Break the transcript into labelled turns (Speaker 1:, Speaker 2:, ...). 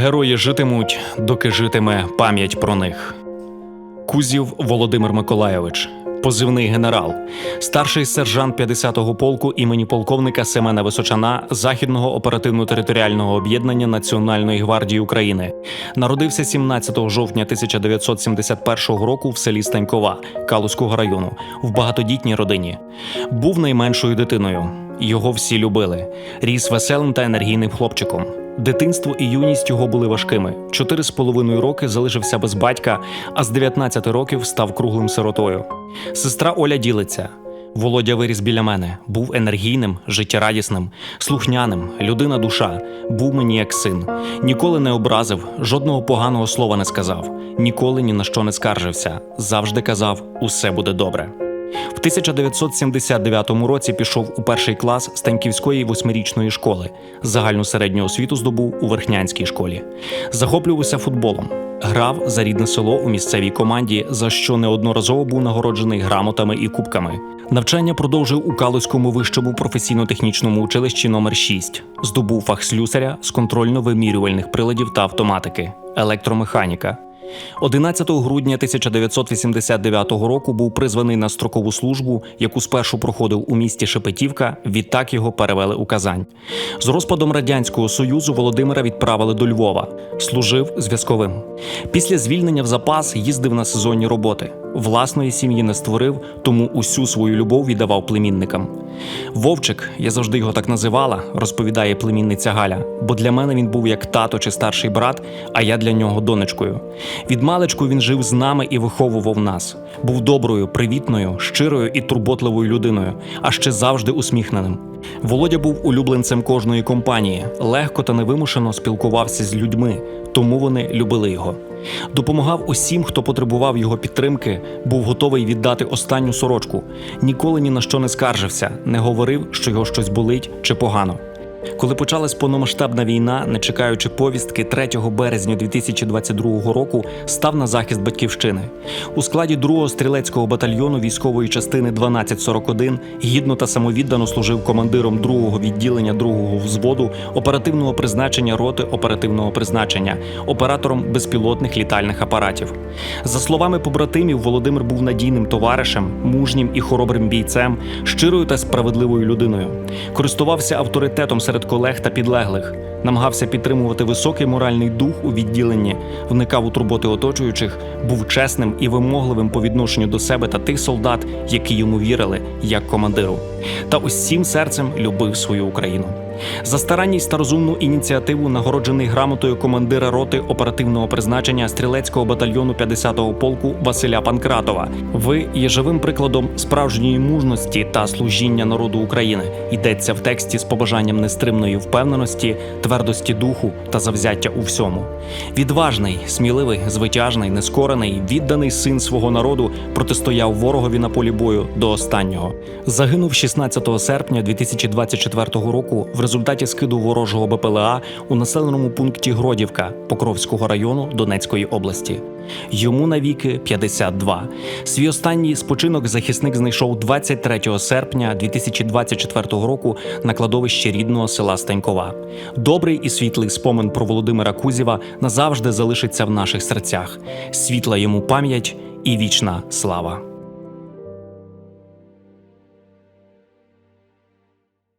Speaker 1: Герої житимуть, доки житиме пам'ять про них. Кузів Володимир Миколайович, позивний генерал, старший сержант 50-го полку імені полковника Семена Височана Західного оперативно-територіального об'єднання Національної гвардії України. Народився 17 жовтня 1971 року в селі Станькова Калузького району в багатодітній родині. Був найменшою дитиною. Його всі любили. Ріс веселим та енергійним хлопчиком. Дитинство і юність його були важкими. Чотири з половиною роки залишився без батька, а з 19 років став круглим сиротою. Сестра Оля ділиться. Володя виріс біля мене, був енергійним, життєрадісним, слухняним, людина душа, був мені як син. Ніколи не образив, жодного поганого слова не сказав, ніколи ні на що не скаржився. Завжди казав: усе буде добре. В 1979 році пішов у перший клас Станьківської восьмирічної школи. Загальну середню освіту здобув у Верхнянській школі. Захоплювався футболом. Грав за рідне село у місцевій команді, за що неодноразово був нагороджений грамотами і кубками. Навчання продовжив у Калузькому вищому професійно-технічному училищі номер 6 Здобув фах слюсаря з контрольно-вимірювальних приладів та автоматики, електромеханіка. 11 грудня 1989 року був призваний на строкову службу, яку спершу проходив у місті Шепетівка. Відтак його перевели у Казань. З розпадом радянського союзу Володимира відправили до Львова. Служив зв'язковим. Після звільнення в запас їздив на сезонні роботи. Власної сім'ї не створив, тому усю свою любов віддавав племінникам. Вовчик, я завжди його так називала, розповідає племінниця Галя, бо для мене він був як тато чи старший брат, а я для нього донечкою. Від маличку він жив з нами і виховував нас. Був доброю, привітною, щирою і турботливою людиною, а ще завжди усміхненим. Володя був улюбленцем кожної компанії, легко та невимушено спілкувався з людьми, тому вони любили його. Допомагав усім, хто потребував його підтримки, був готовий віддати останню сорочку. Ніколи ні на що не скаржився, не говорив, що його щось болить чи погано. Коли почалась повномасштабна війна, не чекаючи повістки, 3 березня 2022 року став на захист батьківщини. У складі 2-го стрілецького батальйону військової частини 1241 гідно та самовіддано служив командиром 2-го відділення 2-го взводу оперативного призначення роти оперативного призначення, оператором безпілотних літальних апаратів. За словами побратимів, Володимир був надійним товаришем, мужнім і хоробрим бійцем, щирою та справедливою людиною. Користувався авторитетом серед колег та підлеглих, намагався підтримувати високий моральний дух у відділенні, вникав у турботи оточуючих, був чесним і вимогливим по відношенню до себе та тих солдат, які йому вірили як командиру, та усім серцем любив свою Україну. За старанність та розумну ініціативу нагороджений грамотою командира роти оперативного призначення стрілецького батальйону 50-го полку Василя Панкратова. Ви є живим прикладом справжньої мужності та служіння народу України. Йдеться в тексті з побажанням нестримної впевненості, твердості духу та завзяття у всьому. Відважний, сміливий, звитяжний, нескорений, відданий син свого народу протистояв ворогові на полі бою до останнього. Загинув 16 серпня 2024 року в результаті скиду ворожого БПЛА у населеному пункті Гродівка Покровського району Донецької області. Йому навіки 52. Свій останній спочинок захисник знайшов 23 серпня 2024 року на кладовищі рідного села Станькова. Добрий і світлий спомин про Володимира Кузєва назавжди залишиться в наших серцях. Світла йому пам'ять і вічна слава.